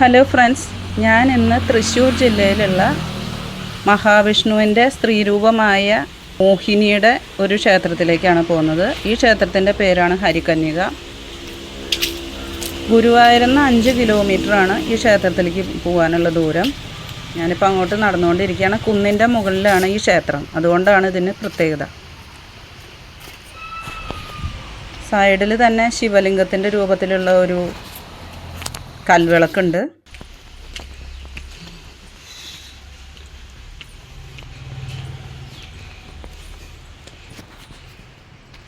Hello friends ഞാൻ ഇന്ന് തൃശ്ശൂർ ജില്ലയിലുള്ള മഹാവിഷ്ണുവിന്റെ സ്ത്രീരൂപമായ മോഹിനിയുടെ ഒരു ക്ഷേത്രത്തിലേക്കാണ് പോകുന്നത്. ഈ ക്ഷേത്രത്തിന്റെ പേരാണ് ഹരികന്യക. ഗുരുവായൂരിൽ അഞ്ച് കിലോമീറ്ററാണ് ഈ ക്ഷേത്രത്തിലേക്ക് പോകാനുള്ള ദൂരം. ഞാനിപ്പോൾ അങ്ങോട്ട് നടന്നുകൊണ്ടിരിക്കുകയാണ്. കുന്നിന്റെ മുകളിലാണ് ഈ ക്ഷേത്രം. അതുകൊണ്ടാണ് ഇതിന് പ്രത്യേകത. സൈഡിൽ തന്നെ ശിവലിംഗത്തിന്റെ രൂപത്തിലുള്ള ഒരു കൽവിളക്കുണ്ട്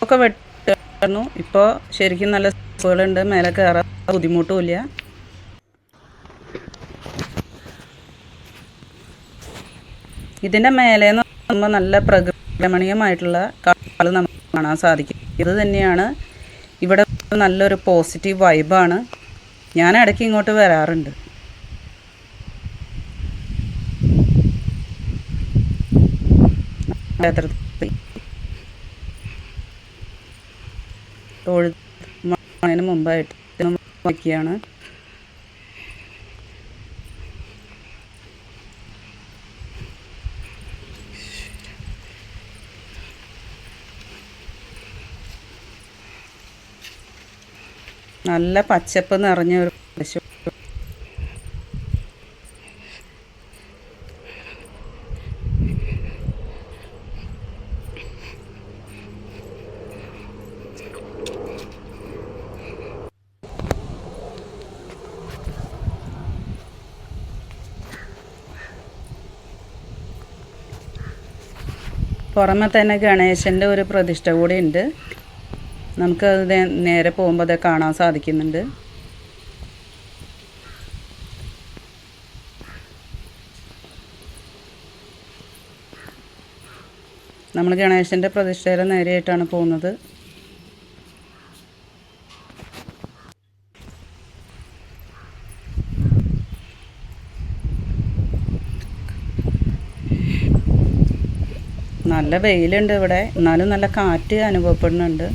ഒക്കെ വെട്ടായിരുന്നു ഇപ്പോൾ ശരിക്കും നല്ല സ്റ്റെപ്പുകളുണ്ട് മേലെ കയറാൻ ബുദ്ധിമുട്ടുമില്ല. ഇതിന്റെ മേലേന്ന് പറയുമ്പോൾ നല്ല പ്രകൃതിരമണീയമായിട്ടുള്ള കാഴ്ചകൾ നമുക്ക് കാണാൻ സാധിക്കും. ഇത് തന്നെയാണ് ഇവിടെ നല്ലൊരു പോസിറ്റീവ് വൈബാണ് ഞാൻ ഇടയ്ക്ക് ഇങ്ങോട്ട് വരാറുണ്ട്. തൊഴുതിന് മുമ്പായിട്ട് വയ്ക്കുകയാണ്. നല്ല പച്ചപ്പ് നിറഞ്ഞ ഒരു പശു പുറമെ തന്നെ ഗണേശന്റെ ഒരു പ്രതിഷ്ഠ കൂടി ഉണ്ട്. നമുക്കത് നേരെ പോകുമ്പോൾ അത് കാണാൻ സാധിക്കുന്നുണ്ട്. നമ്മൾ ഗണേശന്റെ പ്രതിഷ്ഠയുടെ നേരെയായിട്ടാണ് പോകുന്നത്. നല്ല വെയിലുണ്ട് ഇവിടെ. എന്നാലും നല്ല കാറ്റ് അനുഭവപ്പെടുന്നുണ്ട്.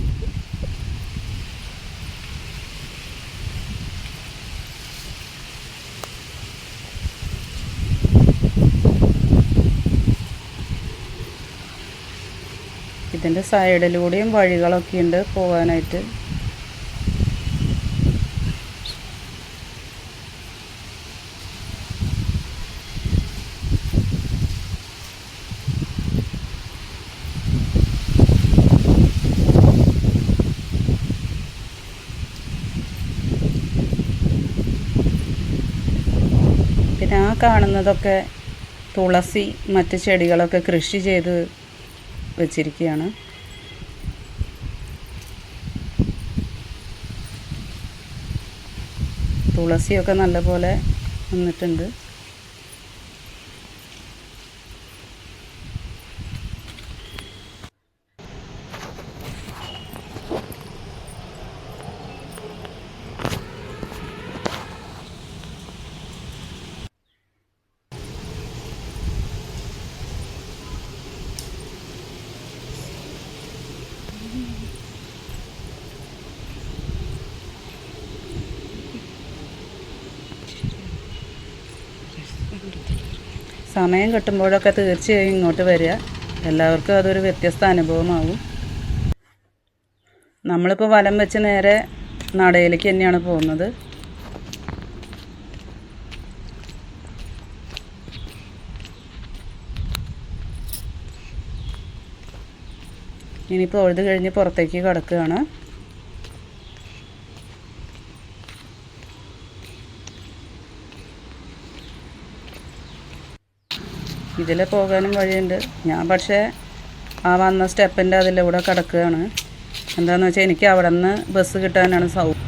ഇതിന്റെ സൈഡിലൂടെയും വഴികളൊക്കെ ഉണ്ട് പോകാനായിട്ട് കാണുന്നതൊക്കെ തുളസി മറ്റ് ചെടികളൊക്കെ കൃഷി ചെയ്ത് വെച്ചിരിക്കുകയാണ്. തുളസിയൊക്കെ നല്ലപോലെ വന്നിട്ടുണ്ട്. സമയം കിട്ടുമ്പോഴൊക്കെ തീർച്ചയായും ഇങ്ങോട്ട് വരിക. എല്ലാവർക്കും അതൊരു വ്യത്യസ്ത അനുഭവമാവും. നമ്മളിപ്പോൾ വലം വെച്ച് നേരെ നടയിലേക്ക് തന്നെയാണ് പോകുന്നത്. ഇനിയിപ്പോൾ ഒഴുത് കഴിഞ്ഞ് പുറത്തേക്ക് കിടക്കുകയാണ്. ഇതിൽ പോകാനും വഴിയുണ്ട്. ഞാൻ പക്ഷേ ആ വന്ന സ്റ്റെപ്പിന്റെ അതിലൂടെ കിടക്കുകയാണ്. എന്താണെന്ന് വെച്ചാൽ എനിക്ക് അവിടെ നിന്ന് ബസ് കിട്ടാനാണ് സൗകര്യം